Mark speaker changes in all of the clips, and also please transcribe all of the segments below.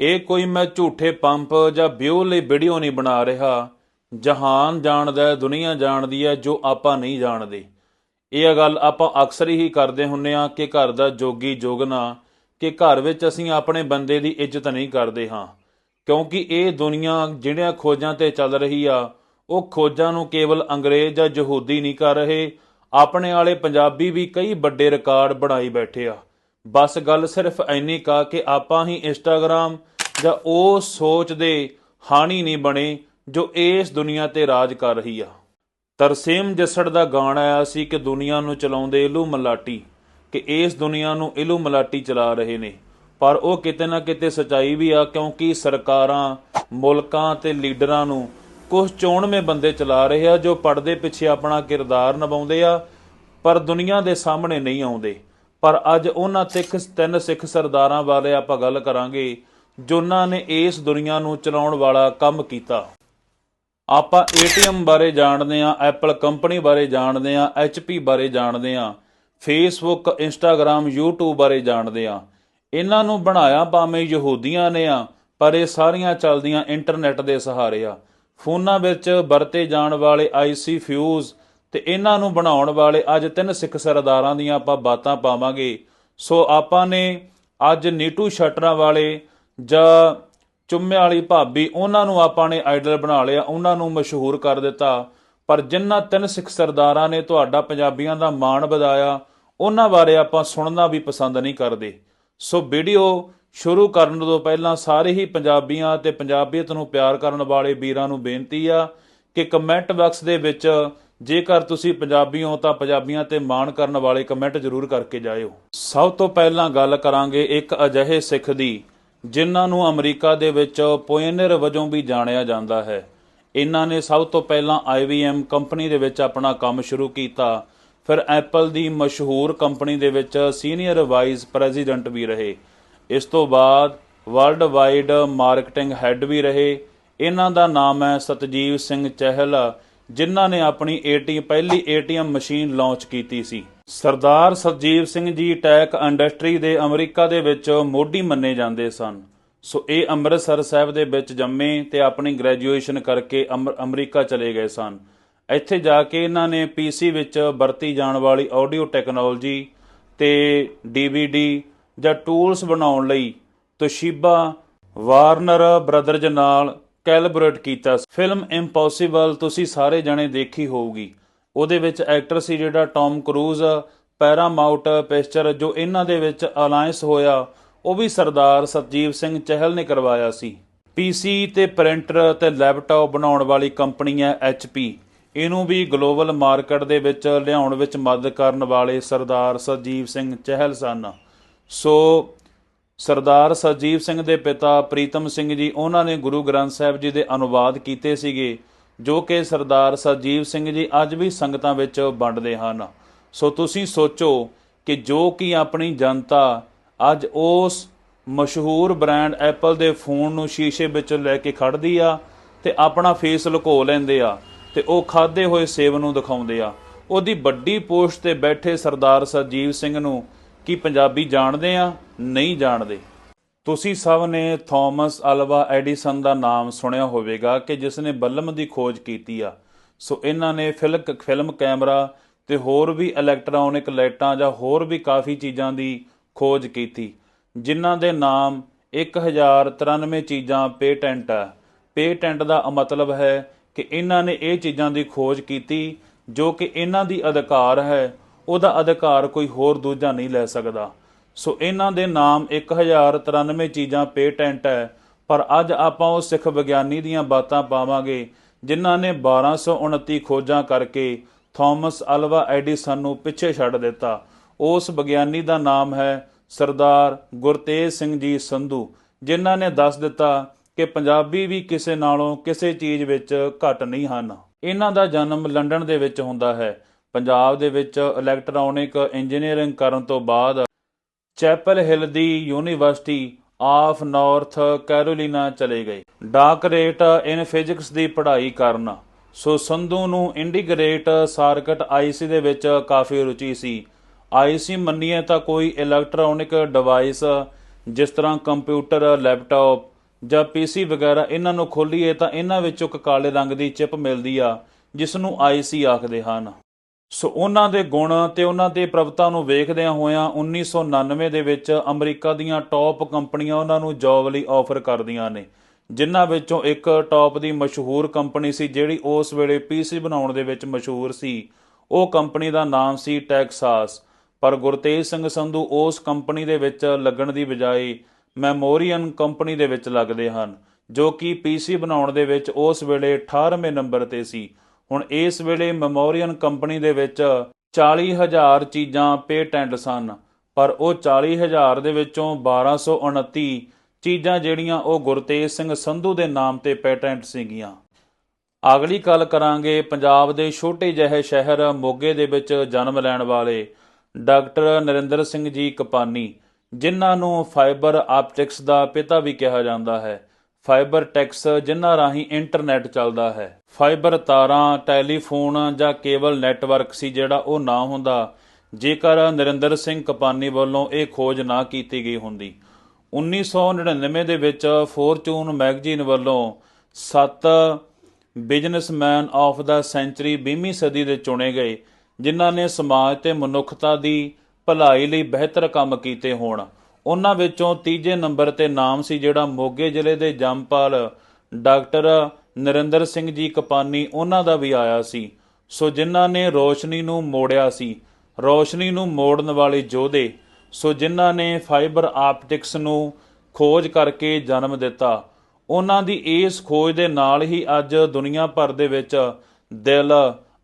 Speaker 1: ਇਹ ਕੋਈ ਮੈਂ ਝੂਠੇ ਪੰਪ ਜਾਂ ਵਿਊ ਲਈ ਵੀਡੀਓ ਨਹੀਂ ਬਣਾ ਰਿਹਾ। ਜਹਾਨ ਜਾਣਦਾ ਹੈ, ਦੁਨੀਆ ਜਾਣਦੀ ਹੈ, ਜੋ ਆਪਾਂ ਨਹੀਂ ਜਾਣਦੇ। ਇਹ ਗੱਲ ਆਪਾਂ ਅਕਸਰ ਹੀ ਕਰਦੇ ਹੁੰਨੇ ਆ ਕਿ ਘਰ ਦਾ ਜੋਗੀ ਜੋਗਨਾ, ਕਿ ਘਰ ਵਿੱਚ ਅਸੀਂ ਆਪਣੇ ਬੰਦੇ ਦੀ ਇੱਜ਼ਤ ਨਹੀਂ ਕਰਦੇ ਹਾਂ। ਕਿਉਂਕਿ ਇਹ ਦੁਨੀਆ ਜਿਹੜੀਆਂ ਖੋਜਾਂ ਤੇ ਚੱਲ ਰਹੀ ਆ, ਉਹ ਖੋਜਾਂ ਨੂੰ ਕੇਵਲ ਅੰਗਰੇਜ਼ ਜਾਂ ਯਹੂਦੀ ਨਹੀਂ ਕਰ ਰਹੇ, ਆਪਣੇ ਵਾਲੇ ਪੰਜਾਬੀ ਵੀ ਕਈ ਵੱਡੇ ਰਿਕਾਰਡ ਬਣਾਈ ਬੈਠੇ ਆ। ਬਸ ਗੱਲ ਸਿਰਫ ਇੰਨੀ ਕਾ ਕਿ ਆਪਾਂ ਹੀ ਇੰਸਟਾਗ੍ਰam ਜਾਂ ਉਹ ਸੋਚ ਦੇ ਹਾਣੀ ਨਹੀਂ ਬਣੇ ਜੋ ਇਸ ਦੁਨੀਆ ਤੇ ਰਾਜ ਕਰ ਰਹੀ ਆ। ਤਰਸੇਮ ਜੱਸੜ ਦਾ ਗਾਣਾ ਆਇਆ ਸੀ ਕਿ ਦੁਨੀਆ ਨੂੰ ਚਲਾਉਂਦੇ ਇਲੂ ਮਲਾਟੀ, ਕਿ ਇਸ ਦੁਨੀਆ ਨੂੰ ਇਲੂ ਮਲਾਟੀ ਚਲਾ ਰਹੇ ਨੇ। ਪਰ ਉਹ ਕਿਤੇ ਨਾ ਕਿਤੇ ਸਚਾਈ ਵੀ ਆ, ਕਿਉਂਕਿ ਸਰਕਾਰਾਂ, ਮੁਲਕਾਂ ਤੇ ਲੀਡਰਾਂ ਨੂੰ ਕੁਝ ਚੋਣਵੇਂ ਬੰਦੇ ਚਲਾ ਰਹੇ ਆ, ਜੋ ਪਰਦੇ ਪਿੱਛੇ ਆਪਣਾ ਕਿਰਦਾਰ ਨਿਭਾਉਂਦੇ ਆ, ਪਰ ਦੁਨੀਆ ਦੇ ਸਾਹਮਣੇ ਨਹੀਂ ਆਉਂਦੇ। ਪਰ ਅੱਜ ਉਹਨਾਂ ਸਿੱਖ, ਤਿੰਨ ਸਿੱਖ ਸਰਦਾਰਾਂ ਬਾਰੇ ਆਪਾਂ ਗੱਲ ਕਰਾਂਗੇ, ਜਿਨ੍ਹਾਂ ਨੇ ਇਸ ਦੁਨੀਆ ਨੂੰ ਚਲਾਉਣ ਵਾਲਾ ਕੰਮ ਕੀਤਾ। ਆਪਾਂ ਏਟੀਐਮ ਬਾਰੇ ਜਾਣਦੇ ਆ ਐਪਲ ਕੰਪਨੀ ਬਾਰੇ ਜਾਣਦੇ ਆ ਐਚਪੀ ਬਾਰੇ ਜਾਣਦੇ ਆ ਫੇਸਬੁੱਕ ਇੰਸਟਾਗ੍ਰam YouTube ਬਾਰੇ ਜਾਣਦੇ ਆ ਇਹਨਾਂ ਨੂੰ ਬਣਾਇਆ ਭਾਵੇਂ ਯਹੂਦੀਆਂ ਨੇ ਆ, ਪਰ ਇਹ ਸਾਰੀਆਂ ਚੱਲਦੀਆਂ ਇੰਟਰਨੈਟ ਦੇ ਸਹਾਰੇ ਆ। ਫੋਨਾਂ ਵਿੱਚ ਵਰਤੇ ਜਾਣ ਵਾਲੇ ਆਈਸੀ ਫਿਊਜ਼ ਤੇ ਇਹਨਾਂ ਨੂੰ ਬਣਾਉਣ ਵਾਲੇ ਅੱਜ ਤਿੰਨ ਸਿੱਖ ਸਰਦਾਰਾਂ ਦੀਆਂ ਆਪਾਂ ਬਾਤਾਂ ਪਾਵਾਂਗੇ। ਸੋ ਆਪਾਂ ਨੇ ਅੱਜ ਨੀਟੂ ਸ਼ਟਰਾਂ ਵਾਲੇ ਜਾਂ ਚੁੰਮੇ ਵਾਲੀ ਭਾਬੀ, ਉਹਨਾਂ ਨੂੰ ਆਪਾਂ ਨੇ ਆਈਡਲ ਬਣਾ ਲਿਆ, ਉਹਨਾਂ ਨੂੰ ਮਸ਼ਹੂਰ ਕਰ ਦਿੱਤਾ। ਪਰ ਜਿਨ੍ਹਾਂ ਤਿੰਨ ਸਿੱਖ ਸਰਦਾਰਾਂ ਨੇ ਤੁਹਾਡਾ ਪੰਜਾਬੀਆਂ ਦਾ ਮਾਣ ਵਧਾਇਆ, ਉਹਨਾਂ ਬਾਰੇ ਆਪਾਂ ਸੁਣਨਾ ਵੀ ਪਸੰਦ ਨਹੀਂ ਕਰਦੇ। ਸੋ ਵੀਡੀਓ ਸ਼ੁਰੂ ਕਰਨ ਤੋਂ ਪਹਿਲਾਂ ਸਾਰੇ ਹੀ ਪੰਜਾਬੀਆਂ ਤੇ ਪੰਜਾਬੀਅਤ ਨੂੰ ਪਿਆਰ ਕਰਨ ਵਾਲੇ ਵੀਰਾਂ ਨੂੰ ਬੇਨਤੀ ਆ ਕਿ ਕਮੈਂਟ ਬਾਕਸ ਦੇ ਵਿੱਚ ਜੇਕਰ ਤੁਸੀਂ ਪੰਜਾਬੀ ਹੋ ਤਾਂ ਪੰਜਾਬੀਆਂ ਤੇ ਮਾਣ ਕਰਨ ਵਾਲੇ ਕਮੈਂਟ ਜ਼ਰੂਰ ਕਰਕੇ ਜਾਇਓ। ਸਭ ਤੋਂ ਪਹਿਲਾਂ ਗੱਲ ਕਰਾਂਗੇ ਇੱਕ ਅਜਿਹੇ ਸਿੱਖ ਦੀ, ਜਿਨ੍ਹਾਂ ਨੂੰ ਅਮਰੀਕਾ ਦੇ ਵਿੱਚ ਪੋਇਨਰ ਵਜੋਂ ਵੀ ਜਾਣਿਆ ਜਾਂਦਾ ਹੈ। ਇਹਨਾਂ ਨੇ ਸਭ ਤੋਂ ਪਹਿਲਾਂ IBM ਕੰਪਨੀ ਦੇ ਵਿੱਚ ਆਪਣਾ ਕੰਮ ਸ਼ੁਰੂ ਕੀਤਾ। ਫਿਰ ਐਪਲ ਦੀ ਮਸ਼ਹੂਰ ਕੰਪਨੀ ਦੇ ਵਿੱਚ ਸੀਨੀਅਰ ਵਾਈਸ ਪ੍ਰੈਜ਼ੀਡੈਂਟ ਵੀ ਰਹੇ। ਇਸ ਤੋਂ ਬਾਅਦ ਵਰਲਡ ਵਾਈਡ ਮਾਰਕੀਟਿੰਗ ਹੈੱਡ ਵੀ ਰਹੇ। ਇਹਨਾਂ ਦਾ ਨਾਮ ਹੈ ਸਤਜੀਵ ਸਿੰਘ ਚਹਿਲ। ਜਿਨ੍ਹਾਂ ਨੇ ਆਪਣੀ ਏਟੀ, ਪਹਿਲੀ ਏਟੀਐਮ ਮਸ਼ੀਨ ਲਾਂਚ ਕੀਤੀ ਸੀ। ਸਰਦਾਰ ਸਤਜੀਵ ਸਿੰਘ ਜੀ ਟੈਕ ਇੰਡਸਟਰੀ ਦੇ ਅਮਰੀਕਾ ਦੇ ਵਿੱਚ ਮੋਢੀ ਮੰਨੇ ਜਾਂਦੇ ਸਨ। ਸੋ ਇਹ ਅੰਮ੍ਰਿਤਸਰ ਸਾਹਿਬ ਦੇ ਵਿੱਚ ਜੰਮੇ ਤੇ ਆਪਣੀ ਗ੍ਰੈਜੂਏਸ਼ਨ ਕਰਕੇ ਅਮਰ- ਅਮਰੀਕਾ ਚਲੇ ਗਏ ਸਨ। ਇੱਥੇ ਜਾ ਕੇ ਇਹਨਾਂ ਨੇ ਪੀਸੀ ਵਿੱਚ ਵਰਤੀ ਜਾਣ ਵਾਲੀ ਆਡੀਓ ਟੈਕਨੋਲੋਜੀ ਤੇ ਡੀਵੀਡੀ ਜਾਂ ਟੂਲਸ ਬਣਾਉਣ ਲਈ ਤੋਸ਼ੀਬਾ ਵਾਰਨਰ ਬ੍ਰਦਰਜ਼ ਨਾਲ ਕੈਲਬਰੇਟ ਕੀਤਾ ਫਿਲਮ ਇੰਪੋਸੀਬਲ ਤੁਸੀਂ ਸਾਰੇ ਜਣੇ ਦੇਖੀ ਹੋਊਗੀ। ਉਹਦੇ ਵਿੱਚ ਐਕਟਰ ਸੀ ਜਿਹੜਾ ਟੌਮ ਕਰੂਜ਼, ਪੈਰਾਮਾਊਟ ਪਿਕਚਰ ਜੋ ਇਹਨਾਂ ਦੇ ਵਿੱਚ ਅਲਾਈਅੰਸ ਹੋਇਆ, ਉਹ ਵੀ ਸਰਦਾਰ ਸਤਜੀਵ ਸਿੰਘ ਚਹਿਲ ਨੇ ਕਰਵਾਇਆ ਸੀ। ਪੀਸੀ ਤੇ ਪ੍ਰਿੰਟਰ ਤੇ ਲੈਪਟਾਪ ਬਣਾਉਣ ਵਾਲੀ ਕੰਪਨੀ ਹੈ HP ਇਹਨੂੰ ਵੀ ਗਲੋਬਲ ਮਾਰਕੀਟ ਦੇ ਵਿੱਚ ਲਿਆਉਣ ਵਿੱਚ ਮਦਦ ਕਰਨ ਵਾਲੇ ਸਰਦਾਰ ਸਤਜੀਵ ਸਿੰਘ ਚਹਿਲ ਸਨ। ਸੋ ਸਰਦਾਰ ਸਜੀਵ ਸਿੰਘ ਦੇ ਪਿਤਾ ਪ੍ਰੀਤਮ ਸਿੰਘ ਜੀ ਉਹਨਾਂ ਨੇ ਗੁਰੂ ਗ੍ਰੰਥ ਸਾਹਿਬ ਜੀ ਦੇ ਅਨੁਵਾਦ ਕੀਤੇ ਸੀਗੇ, ਜੋ ਕਿ ਸਰਦਾਰ ਸਜੀਵ ਸਿੰਘ ਜੀ ਅੱਜ ਵੀ ਸੰਗਤਾਂ ਵਿੱਚ ਵੰਡਦੇ ਹਨ। ਸੋ ਤੁਸੀਂ ਸੋਚੋ ਕਿ ਜੋ ਕਿ ਆਪਣੀ ਜਨਤਾ ਅੱਜ ਉਸ ਮਸ਼ਹੂਰ ਬ੍ਰਾਂਡ ਐਪਲ ਦੇ ਫੋਨ ਨੂੰ ਸ਼ੀਸ਼ੇ ਵਿੱਚ ਲੈ ਕੇ ਖੜਦੀ ਆ ਤੇ ਆਪਣਾ ਫੇਸ ਲੁਕੋ ਲੈਂਦੇ ਆ ਤੇ ਉਹ ਖਾਦੇ ਹੋਏ ਸੇਬ ਨੂੰ ਦਿਖਾਉਂਦੇ ਆ। ਉਹਦੀ ਵੱਡੀ ਪੋਸਟ ਤੇ ਬੈਠੇ ਸਰਦਾਰ ਸਜੀਵ ਸਿੰਘ ਨੂੰ ਕਿ ਪੰਜਾਬੀ ਜਾਣਦੇ ਆ? ਨਹੀਂ ਜਾਣਦੇ। ਤੁਸੀਂ ਸਭ ਨੇ ਥਾਮਸ ਅਲਵਾ ਐਡੀਸਨ ਦਾ ਨਾਮ ਸੁਣਿਆ ਹੋਵੇਗਾ ਕਿ ਜਿਸ ਨੇ ਬੱਲਮ ਦੀ ਖੋਜ ਕੀਤੀ ਆ। ਸੋ ਇਹਨਾਂ ਨੇ ਫਿਲਕ ਫਿਲਮ ਕੈਮਰਾ ਤੇ ਹੋਰ ਵੀ ਇਲੈਕਟ੍ਰੋਨਿਕ ਲਾਈਟਾਂ ਜਾਂ ਹੋਰ ਵੀ ਕਾਫੀ ਚੀਜ਼ਾਂ ਦੀ ਖੋਜ ਕੀਤੀ, ਜਿਨ੍ਹਾਂ ਦੇ ਨਾਮ 1093 ਚੀਜ਼ਾਂ ਪੇਟੈਂਟ ਆ। ਪੇਟੈਂਟ ਦਾ ਮਤਲਬ ਹੈ ਕਿ ਇਹਨਾਂ ਨੇ ਇਹ ਚੀਜ਼ਾਂ ਦੀ ਖੋਜ ਕੀਤੀ ਜੋ ਕਿ ਇਹਨਾਂ ਦੀ ਅਧਿਕਾਰ ਹੈ ਉਹਦਾ ਅਧਿਕਾਰ ਕੋਈ ਹੋਰ ਦੂਜਾ ਨਹੀਂ ਲੈ ਸਕਦਾ। ਸੋ ਇਹਨਾਂ ਦੇ ਨਾਮ 1093 ਚੀਜ਼ਾਂ ਪੇਟੈਂਟ ਹੈ, ਪਰ ਅੱਜ ਆਪਾਂ ਉਹ ਸਿੱਖ ਵਿਗਿਆਨੀ ਦੀਆਂ ਬਾਤਾਂ ਪਾਵਾਂਗੇ, ਜਿਨ੍ਹਾਂ ਨੇ 1229 ਖੋਜਾਂ ਕਰਕੇ ਥਾਮਸ ਅਲਵਾ ਐਡੀਸਨ ਨੂੰ ਪਿੱਛੇ ਛੱਡ ਦਿੱਤਾ। ਉਸ ਵਿਗਿਆਨੀ ਦਾ ਨਾਮ ਹੈ ਸਰਦਾਰ ਗੁਰਤੇਜ ਸਿੰਘ ਜੀ ਸੰਧੂ, ਜਿਨ੍ਹਾਂ ਨੇ ਦੱਸ ਦਿੱਤਾ ਕਿ ਪੰਜਾਬੀ ਵੀ ਕਿਸੇ ਨਾਲੋਂ ਕਿਸੇ ਚੀਜ਼ ਵਿੱਚ ਘੱਟ ਨਹੀਂ ਹਨ। ਇਹਨਾਂ ਦਾ ਜਨਮ ਲੰਡਨ ਦੇ ਵਿੱਚ ਹੁੰਦਾ ਹੈ। ਪੰਜਾਬ ਦੇ ਵਿੱਚ ਇਲੈਕਟ੍ਰੋਨਿਕ ਇੰਜੀਨੀਅਰਿੰਗ ਕਰਨ ਤੋਂ ਬਾਅਦ ਚੈਪਲ ਹਿਲ ਦੀ ਯੂਨੀਵਰਸਿਟੀ ਆਫ ਨਾਰਥ ਕੈਰੋਲੀਨਾ ਚਲੇ ਗਏ। ਡਾਕਰੇਟ ਇਨ ਫਿਜ਼ਿਕਸ ਦੀ ਪੜ੍ਹਾਈ ਕਰਨ। ਸੋ ਸੰਧੂ ਨੂੰ ਇੰਟੀਗ੍ਰੇਟ ਸਰਕਟ ਆਈਸੀ ਦੇ ਵਿੱਚ ਕਾਫੀ ਰੁਚੀ ਸੀ। ਆਈਸੀ ਮੰਨੀਏ ਤਾਂ ਕੋਈ ਇਲੈਕਟ੍ਰੋਨਿਕ ਡਿਵਾਈਸ ਜਿਸ ਤਰ੍ਹਾਂ ਕੰਪਿਊਟਰ ਲੈਪਟਾਪ ਜਾਂ ਪੀਸੀ ਵਗੈਰਾ ਇਹਨਾਂ ਨੂੰ ਖੋਲੀਏ ਤਾਂ ਇਹਨਾਂ ਵਿੱਚੋਂ ਇੱਕ ਕਾਲੇ ਰੰਗ ਦੀ ਚਿਪ ਮਿਲਦੀ ਆ, ਜਿਸ ਨੂੰ ਆਈਸੀ ਆਖਦੇ ਹਨ। ਸੋ ਉਹਨਾਂ ਦੇ ਗੁਣ ਤੇ ਉਹਨਾਂ ਦੇ ਪ੍ਰਭਤਾ ਨੂੰ ਵੇਖਦਿਆਂ ਹੋਇਆਂ 1999 ਦੇ ਵਿੱਚ ਅਮਰੀਕਾ ਦੀਆਂ ਟੌਪ ਕੰਪਨੀਆਂ ਉਹਨਾਂ ਨੂੰ ਜੌਬ ਲਈ ਆਫਰ ਕਰਦੀਆਂ ਨੇ, ਜਿਨ੍ਹਾਂ ਵਿੱਚੋਂ ਇੱਕ ਟੌਪ ਦੀ ਮਸ਼ਹੂਰ ਕੰਪਨੀ ਸੀ ਜਿਹੜੀ ਉਸ ਵੇਲੇ ਪੀਸੀ ਬਣਾਉਣ ਦੇ ਵਿੱਚ ਮਸ਼ਹੂਰ ਸੀ। ਉਹ ਕੰਪਨੀ ਦਾ ਨਾਮ ਸੀ ਟੈਕਸਾਸ। ਪਰ ਗੁਰਤੇਜ ਸਿੰਘ ਸੰਧੂ ਉਸ ਕੰਪਨੀ ਦੇ ਵਿੱਚ ਲੱਗਣ ਦੀ ਬਜਾਏ ਮੈਮੋਰੀਅਨ ਕੰਪਨੀ ਦੇ ਵਿੱਚ ਲੱਗਦੇ ਹਨ, ਜੋ ਕਿ ਪੀਸੀ ਬਣਾਉਣ ਦੇ ਵਿੱਚ ਉਸ ਵੇਲੇ 18ਵੇਂ ਨੰਬਰ ਤੇ ਸੀ। ਹੁਣ ਇਸ ਵੇਲੇ ਮੈਮੋਰੀਅਨ ਕੰਪਨੀ ਦੇ ਵਿੱਚ 40000 ਚੀਜ਼ਾਂ ਪੇਟੈਂਟ ਸਨ, ਪਰ ਉਹ 40000 ਦੇ ਵਿੱਚੋਂ 1229 ਚੀਜ਼ਾਂ ਜਿਹੜੀਆਂ ਉਹ ਗੁਰਤੇਜ ਸਿੰਘ ਸੰਧੂ ਦੇ ਨਾਮ ਤੇ ਪੇਟੈਂਟ ਸੀਗੀਆਂ। ਅਗਲੀ ਗੱਲ ਕਰਾਂਗੇ ਪੰਜਾਬ ਦੇ ਛੋਟੇ ਜਿਹੇ ਸ਼ਹਿਰ ਮੋਗੇ ਦੇ ਵਿੱਚ ਜਨਮ ਲੈਣ ਵਾਲੇ ਡਾਕਟਰ ਨਰਿੰਦਰ ਸਿੰਘ ਜੀ ਕਪਾਨੀ, ਜਿਨ੍ਹਾਂ ਨੂੰ ਫਾਈਬਰ ਆਪਟਿਕਸ ਦਾ ਪਿਤਾ ਵੀ ਕਿਹਾ ਜਾਂਦਾ ਹੈ। ਫਾਈਬਰ ਟੈਕਸ ਜਿਨ੍ਹਾਂ ਰਾਹੀਂ ਇੰਟਰਨੈਟ ਚੱਲਦਾ ਹੈ। ਫਾਈਬਰ ਤਾਰਾਂ, ਟੈਲੀਫੋਨ ਜਾਂ ਕੇਬਲ ਨੈਟਵਰਕ ਸੀ ਜਿਹੜਾ ਉਹ ਨਾ ਹੁੰਦਾ। ਜੇਕਰ ਨਰਿੰਦਰ ਸਿੰਘ ਕਪਾਨੀ ਵੱਲੋਂ ਇਹ ਖੋਜ ਨਾ ਕੀਤੀ ਗਈ ਹੁੰਦੀ। 1999 ਦੇ ਵਿੱਚ ਫੋਰਚੂਨ ਮੈਗਜ਼ੀਨ ਵੱਲੋਂ 7 ਬਿਜ਼ਨਸਮੈਨ ਆਫ ਦਾ ਸੈਂਚਰੀ 20ਵੀਂ ਸਦੀ ਦੇ ਚੁਣੇ ਗਏ, ਜਿਨ੍ਹਾਂ ਨੇ ਸਮਾਜ ਤੇ ਮਨੁੱਖਤਾ ਦੀ ਭਲਾਈ ਲਈ ਬਿਹਤਰ ਕੰਮ ਕੀਤੇ ਹੋਣ। ਉਹਨਾਂ ਵਿੱਚੋਂ ਤੀਜੇ ਨੰਬਰ ਤੇ ਨਾਮ ਸੀ ਜਿਹੜਾ ਮੋਗੇ ਜ਼ਿਲ੍ਹੇ ਦੇ ਜੰਮਪਾਲ ਡਾਕਟਰ ਨਰਿੰਦਰ ਸਿੰਘ ਜੀ ਕਪਾਨੀ ਉਹਨਾਂ ਦਾ ਵੀ ਆਇਆ ਸੀ। ਸੋ ਜਿਨ੍ਹਾਂ ਨੇ ਰੋਸ਼ਨੀ ਨੂੰ ਮੋੜਿਆ ਸੀ, ਰੋਸ਼ਨੀ ਨੂੰ ਮੋੜਨ ਵਾਲੇ ਯੋਧੇ, ਸੋ ਜਿਨ੍ਹਾਂ ਨੇ ਫਾਈਬਰ ਆਪਟਿਕਸ ਨੂੰ ਖੋਜ ਕਰਕੇ ਜਨਮ ਦਿੱਤਾ। ਉਹਨਾਂ ਦੀ ਇਸ ਖੋਜ ਦੇ ਨਾਲ ਹੀ ਅੱਜ ਦੁਨੀਆ ਭਰ ਦੇ ਵਿੱਚ ਦਿਲ,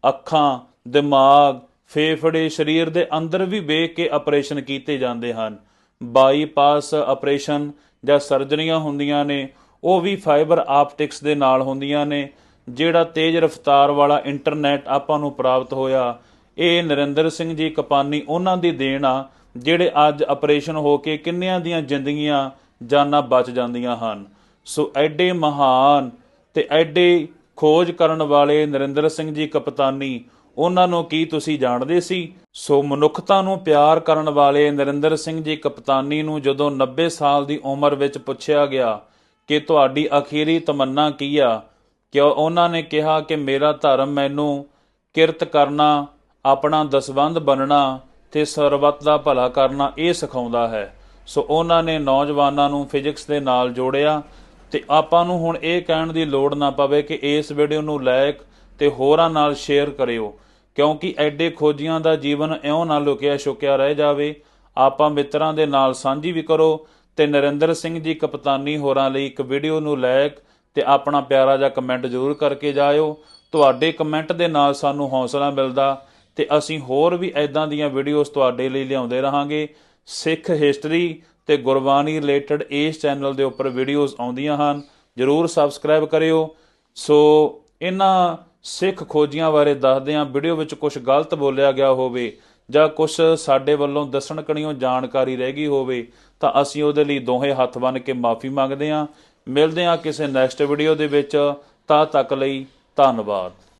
Speaker 1: ਅੱਖਾਂ, ਦਿਮਾਗ, ਫੇਫੜੇ, ਸਰੀਰ ਦੇ ਅੰਦਰ ਵੀ ਵੇਖ ਕੇ ਆਪਰੇਸ਼ਨ ਕੀਤੇ ਜਾਂਦੇ ਹਨ। ਬਾਈਪਾਸ ਆਪਰੇਸ਼ਨ ਜਾਂ ਸਰਜਰੀਆਂ ਹੁੰਦੀਆਂ ਨੇ, ਉਹ ਵੀ ਫਾਈਬਰ ਆਪਟਿਕਸ ਦੇ ਨਾਲ ਹੁੰਦੀਆਂ ਨੇ, ਜਿਹੜਾ ਤੇਜ਼ ਰਫ਼ਤਾਰ ਵਾਲਾ ਇੰਟਰਨੈਟ ਆਪਾਂ ਨੂੰ ਪ੍ਰਾਪਤ ਹੋਇਆ। ਇਹ ਨਰਿੰਦਰ ਸਿੰਘ ਜੀ ਕਪਾਨੀ ਉਹਨਾਂ ਦੀ ਦੇਣ ਆ, ਜਿਹੜੇ ਅੱਜ ਆਪਰੇਸ਼ਨ ਹੋ ਕੇ ਕਿੰਨਿਆਂ ਦੀਆਂ ਜ਼ਿੰਦਗੀਆਂ ਜਾਨਾਂ ਬਚ ਜਾਂਦੀਆਂ ਹਨ। ਸੋ ਐਡੇ ਮਹਾਨ ਤੇ ਐਡੇ ਖੋਜ ਕਰਨ ਵਾਲੇ ਨਰਿੰਦਰ ਸਿੰਘ ਜੀ ਕਪਤਾਨੀ ਉਹਨਾਂ ਨੂੰ ਕੀ ਤੁਸੀਂ ਜਾਣਦੇ ਸੀ? ਸੋ ਮਨੁੱਖਤਾ ਨੂੰ ਪਿਆਰ ਕਰਨ ਵਾਲੇ ਨਰਿੰਦਰ ਸਿੰਘ ਜੀ ਕਪਤਾਨੀ ਨੂੰ ਜਦੋਂ 90 ਸਾਲ ਦੀ ਉਮਰ ਵਿੱਚ ਪੁੱਛਿਆ ਗਿਆ ਕਿ ਤੁਹਾਡੀ ਅਖੀਰੀ ਤਮੰਨਾ ਕੀ ਆ ਕਿ ਉਹਨਾਂ ਨੇ ਕਿਹਾ ਕਿ ਮੇਰਾ ਧਰਮ ਮੈਨੂੰ ਕਿਰਤ ਕਰਨਾ, ਆਪਣਾ ਦਸਵੰਧ ਬਣਨਾ ਤੇ ਸਰਬੱਤ ਦਾ ਭਲਾ ਕਰਨਾ ਇਹ ਸਿਖਾਉਂਦਾ ਹੈ। ਸੋ ਉਹਨਾਂ ਨੇ ਨੌਜਵਾਨਾਂ ਨੂੰ ਫਿਜ਼ਿਕਸ ਦੇ ਨਾਲ ਜੋੜਿਆ ਤੇ ਆਪਾਂ ਨੂੰ ਹੁਣ ਇਹ ਕਹਿਣ ਦੀ ਲੋੜ ਨਾ ਪਵੇ ਕਿ ਇਸ ਵੀਡੀਓ ਨੂੰ ਲਾਇਕ ਤੇ ਹੋਰਾਂ ਨਾਲ ਸ਼ੇਅਰ ਕਰਿਓ। ਕਿਉਂਕਿ ਐਡੇ ਖੋਜੀਆਂ ਦਾ ਜੀਵਨ ਇਉਂ ਨਾ ਲੁਕਿਆ ਛੁਕਿਆ ਰਹਿ ਜਾਵੇ, ਆਪਾਂ ਮਿੱਤਰਾਂ ਦੇ ਨਾਲ ਸਾਂਝੀ ਵੀ ਕਰੋ ਤੇ ਨਰਿੰਦਰ ਸਿੰਘ ਜੀ ਕਪਤਾਨੀ ਹੋਰਾਂ ਲਈ ਇੱਕ ਵੀਡੀਓ ਨੂੰ ਲਾਇਕ ਤੇ ਆਪਣਾ ਪਿਆਰਾ ਜਿਹਾ ਕਮੈਂਟ ਜ਼ਰੂਰ ਕਰਕੇ ਜਾਇਓ। ਤੁਹਾਡੇ ਕਮੈਂਟ ਦੇ ਨਾਲ ਸਾਨੂੰ ਹੌਸਲਾ ਮਿਲਦਾ ਤੇ ਅਸੀਂ ਹੋਰ ਵੀ ਐਦਾਂ ਦੀਆਂ ਵੀਡੀਓਜ਼ ਤੁਹਾਡੇ ਲਈ ਲਿਆਉਂਦੇ ਰਹਾਂਗੇ। ਸਿੱਖ ਹਿਸਟਰੀ ਤੇ ਗੁਰਬਾਣੀ ਰਿਲੇਟਡ ਇਸ ਚੈਨਲ ਦੇ ਉੱਪਰ ਵੀਡੀਓਜ਼ ਆਉਂਦੀਆਂ ਹਨ, ਜਰੂਰ ਸਬਸਕ੍ਰਾਈਬ ਕਰਿਓ। ਸੋ ਇਹਨਾਂ ਸਿੱਖ ਖੋਜੀਆਂ ਬਾਰੇ ਦੱਸਦੇ ਹਾਂ ਵੀਡੀਓ ਵਿੱਚ ਕੁਝ ਗਲਤ ਬੋਲਿਆ ਗਿਆ ਹੋਵੇ ਜਾਂ ਕੁਝ ਸਾਡੇ ਵੱਲੋਂ ਦੱਸਣ ਕਣੀਓ ਜਾਣਕਾਰੀ ਰਹਿ ਗਈ ਹੋਵੇ, ਤਾਂ ਅਸੀਂ ਉਹਦੇ ਲਈ ਦੋਹੇ ਹੱਥ ਬੰਨ ਕੇ ਮਾਫੀ ਮੰਗਦੇ ਹਾਂ। ਮਿਲਦੇ ਹਾਂ ਕਿਸੇ ਨੈਕਸਟ ਵੀਡੀਓ ਦੇ ਵਿੱਚ। ਤਾਂ ਤੱਕ ਲਈ ਧੰਨਵਾਦ।